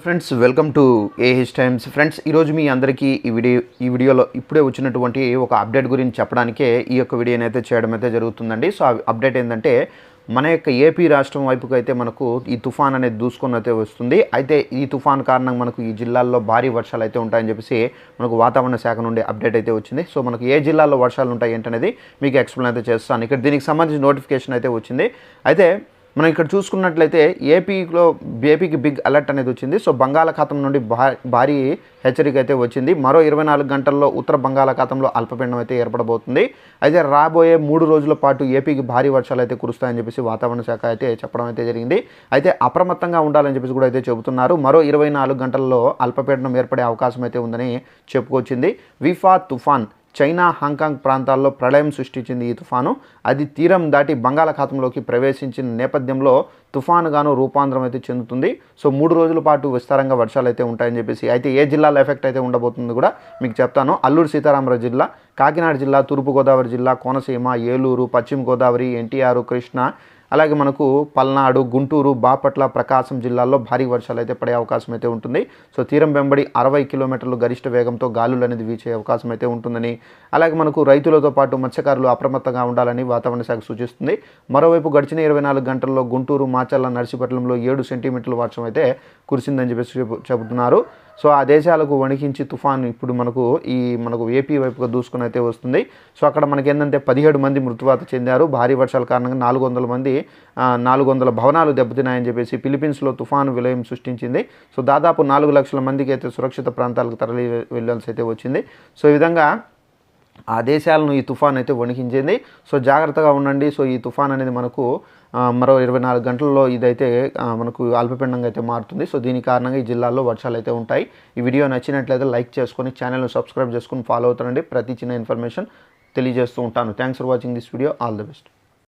Friends welcome to AH Times friends ఈరోజు మీ అందరికీ ఈ వీడియో ఈ వీడియోలో ఇప్పుడే వచ్చినటువంటి ఒక అప్డేట్ గురించి చెప్పడానికే ఈ యొక్క వీడియోని అయితే చేయడం అయితే జరుగుతుందండి. సో అప్డేట్ ఏంటంటే మన యొక్క ఏపీ రాష్ట్రం వైపుకి అయితే మనకు ఈ తుఫాన్ అనేది దూసుకొని అయితే వస్తుంది. అయితే ఈ తుఫాన్ కారణంగా మనకు ఈ జిల్లాల్లో భారీ వర్షాలు అయితే ఉంటాయని చెప్పేసి మనకు వాతావరణ శాఖ నుండి అప్డేట్ అయితే వచ్చింది. సో మనకు ఏ జిల్లాల్లో వర్షాలు ఉంటాయి ఏంటనేది మీకు ఎక్స్ప్లెయిన్ అయితే చేస్తాను. ఇక్కడ దీనికి సంబంధించి నోటిఫికేషన్ అయితే వచ్చింది. అయితే మనం ఇక్కడ చూసుకున్నట్లయితే ఏపీలో ఏపీకి బిగ్ అలర్ట్ అనేది వచ్చింది. సో బంగాళాఖాతం నుండి భారీ హెచ్చరిక అయితే వచ్చింది. మరో ఇరవై నాలుగు గంటల్లో ఉత్తర బంగాళాఖాతంలో అల్పపీడనం అయితే ఏర్పడబోతుంది. అయితే రాబోయే మూడు రోజుల పాటు ఏపీకి భారీ వర్షాలు అయితే కురుస్తాయని చెప్పేసి వాతావరణ శాఖ అయితే చెప్పడం అయితే జరిగింది. అయితే అప్రమత్తంగా ఉండాలని చెప్పేసి కూడా అయితే చెబుతున్నారు. మరో ఇరవై నాలుగు గంటల్లో అల్పపీడనం ఏర్పడే అవకాశం అయితే ఉందని చెప్పుకొచ్చింది. విఫా తుఫాన్ చైనా హాంకాంగ్ ప్రాంతాల్లో ప్రళయం సృష్టించింది ఈ తుఫాను. అది తీరం దాటి బంగాళాఖాతంలోకి ప్రవేశించిన నేపథ్యంలో తుఫానుగాను రూపాంతరం అయితే చెందుతుంది. సో మూడు రోజుల పాటు విస్తారంగా వర్షాలు అయితే ఉంటాయని చెప్పేసి అయితే ఏ జిల్లాలో ఎఫెక్ట్ అయితే ఉండబోతుంది కూడా మీకు చెప్తాను. అల్లూరు సీతారామరాజు జిల్లా కాకినాడ జిల్లా తూర్పుగోదావరి జిల్లా కోనసీమ ఏలూరు పశ్చిమ గోదావరి ఎన్టీఆర్ కృష్ణ అలాగే మనకు పల్నాడు గుంటూరు బాపట్ల ప్రకాశం జిల్లాల్లో భారీ వర్షాలు అయితే పడే అవకాశం అయితే ఉంటుంది. సో తీరం వెంబడి అరవై కిలోమీటర్లు గరిష్ట వేగంతో గాలులు అనేది వీచే అవకాశం అయితే ఉంటుందని అలాగే మనకు రైతులతో పాటు మత్స్యకారులు అప్రమత్తంగా ఉండాలని వాతావరణ శాఖ సూచిస్తుంది. మరోవైపు గడిచిన ఇరవై నాలుగు గంటల్లో గుంటూరు మాచర్ల నర్సీపట్నంలో ఏడు సెంటీమీటర్ల వర్షం అయితే కురిసిందని చెప్పేసి చెబుతున్నారు. సో ఆ దేశాలకు వణికించి తుఫాన్ ఇప్పుడు మనకు ఈ మనకు ఏపీ వైపుగా దూసుకుని అయితే వస్తుంది. సో అక్కడ మనకి ఏంటంటే పదిహేడు మంది మృతువాత చెందారు. భారీ వర్షాల కారణంగా నాలుగు వందల మంది నాలుగు వందల భవనాలు దెబ్బతిన్నాయని చెప్పేసి ఫిలిపీన్స్లో తుఫాను విలయం సృష్టించింది. సో దాదాపు నాలుగు లక్షల మందికి అయితే సురక్షిత ప్రాంతాలకు తరలి వెళ్ళాల్సి అయితే వచ్చింది. సో ఈ విధంగా ఆ దేశాలను ఈ తుఫాన్ అయితే వణికించింది. సో జాగ్రత్తగా ఉండండి. సో ఈ తుఫాన్ అనేది మనకు మరో ఇరవై నాలుగు గంటల్లో ఇదైతే మనకు అల్పపిండంగా అయితే మారుతుంది. సో దీని కారణంగా ఈ జిల్లాల్లో వర్షాలు అయితే ఉంటాయి. ఈ వీడియో నచ్చినట్లయితే లైక్ చేసుకొని ఛానల్ను సబ్స్క్రైబ్ చేసుకుని ఫాలో అవుతారండి. ప్రతి చిన్న ఇన్ఫర్మేషన్ తెలియజేస్తూ ఉంటాను. Thanks for watching this video. All the best.